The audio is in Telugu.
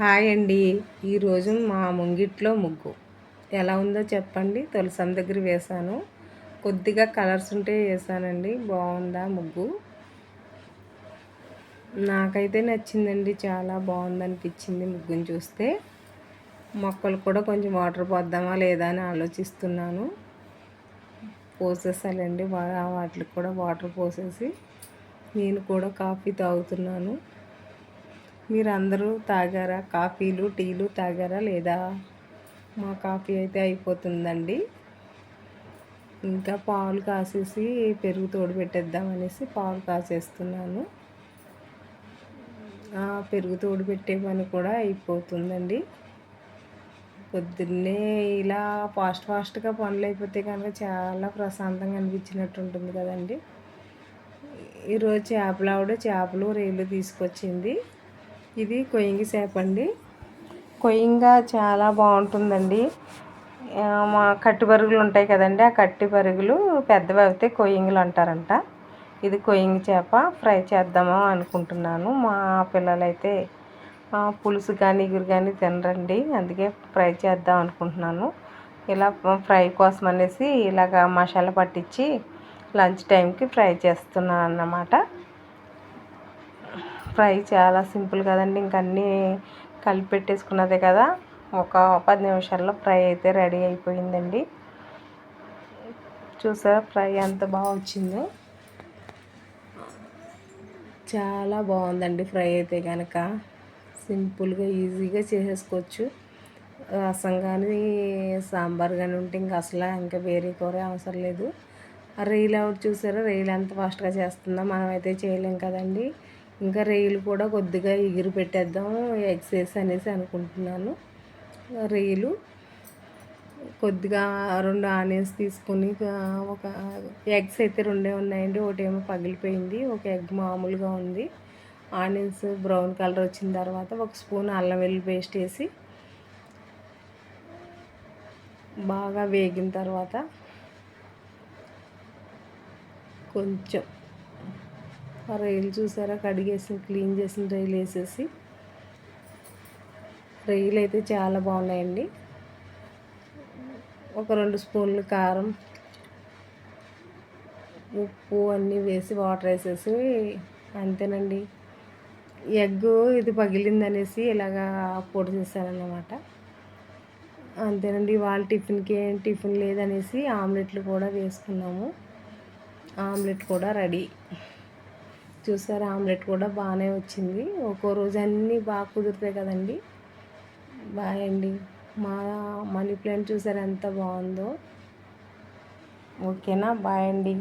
హాయ్ అండి. ఈరోజు మా ముంగిట్లో ముగ్గు. ఎలా ఉందో చెప్పండి. తులసం దగ్గర వేశాను. కొద్దిగా కలర్స్ ఉంటే వేసానండి. బాగుందా ముగ్గు? నాకైతే నచ్చిందండి. చాలా బాగుంది అనిపించింది ముగ్గుని చూస్తే. మొక్కలు కూడా కొంచెం వాటర్ పోద్దామా లేదా అని ఆలోచిస్తున్నాను. పోసేసాలండి వాటికి కూడా వాటర్ పోసేసి నేను కూడా కాఫీ తాగుతున్నాను. మీరు అందరూ తాగారా? కాఫీలు టీలు తాగారా లేదా? మా కాఫీ అయితే అయిపోతుందండి. ఇంకా పాలు కాసేసి పెరుగు తోడు పెట్టేద్దామనేసి పాలు కాసేస్తున్నాను. పెరుగు తోడు పెట్టే పని కూడా అయిపోతుందండి. పొద్దున్నే ఇలా ఫాస్ట్ ఫాస్ట్గా పనులు అయిపోతే కనుక చాలా ప్రశాంతంగా అనిపించినట్టు ఉంటుంది కదండి. ఈరోజు చేపలు ఆవిడ చేపలు రేళ్ళు తీసుకొచ్చింది. ఇది కొయ్యంగి చేప అండి. కొయ్యంగా చాలా బాగుంటుందండి. మా కట్టి పరుగులు ఉంటాయి కదండి ఆ కట్టి పరుగులు పెద్దవి అయితే కొయ్యింగులు అంటారంట. ఇది కొయ్యింగి చేప ఫ్రై చేద్దాము అనుకుంటున్నాను. మా పిల్లలైతే పులుసు కానీ ఇగురు కానీ తినరండి. అందుకే ఫ్రై చేద్దాం అనుకుంటున్నాను. ఇలా ఫ్రై కోసం అనేసి ఇలాగ మసాలా పట్టించి లంచ్ టైంకి ఫ్రై చేస్తున్నాను అన్నమాట ఫ్రై చాలా సింపుల్ కదండి. ఇంక అన్నీ కలిపి పెట్టేసుకున్నదే కదా. ఒక పది నిమిషాల్లో ఫ్రై అయితే రెడీ అయిపోయిందండి. చూసారా ఫ్రై ఎంత బాగా వచ్చిందో. చాలా బాగుందండి ఫ్రై అయితే కనుక సింపుల్గా ఈజీగా చేసేసుకోవచ్చు. రసం కానీ సాంబార్ కానీ ఉంటే ఇంకా అసలు ఇంకా వేరే కూర అవసరం లేదు. రైలు అవుట్ చూసారా రైలు ఎంత ఫాస్ట్గా చేస్తుందో మనం అయితే చేయలేం కదండి. ఇంకా రొయ్యలు కూడా కొద్దిగా ఎగిరి పెట్టేద్దాం ఎగ్స్ అనేసి అనుకుంటున్నాను. రొయ్యలు కొద్దిగా రెండు ఆనియన్స్ తీసుకొని ఒక ఎగ్స్ అయితే రెండే ఉన్నాయండి ఒకటి ఏమో పగిలిపోయింది ఒక ఎగ్ మామూలుగా ఉంది. ఆనియన్స్ బ్రౌన్ కలర్ వచ్చిన తర్వాత ఒక స్పూన్ అల్లం వెల్లుల్లి పేస్ట్ వేసి బాగా వేగిన తర్వాత కొంచెం ఆ రొయ్యలు చూసారా? కడిగేసి క్లీన్ చేసిన రొయ్యలు వేసేసి. రొయ్యలు అయితే చాలా బాగున్నాయండి. ఒక రెండు స్పూన్లు కారం ఉప్పు అన్నీ వేసి వాటర్ వేసేసి అంతేనండి. ఎగ్ ఇది పగిలిందనేసి ఇలాగా పొడి చేశానన్నమాట అంతేనండి వాళ్ళ టిఫిన్కి ఏం టిఫిన్ లేదనేసి ఆమ్లెట్లు కూడా వేసుకున్నాము. ఆమ్లెట్ కూడా రెడీ. చూసారు? ఆమ్లెట్ కూడా బాగానే వచ్చింది. ఒక్కో రోజు అన్నీ బాగా కుదురుతాయి కదండి. బాయ్ అండి. మా మనీ ప్లాంట్ చూసారు ఎంత బాగుందో. ఓకేనా? బాయ్ అండి.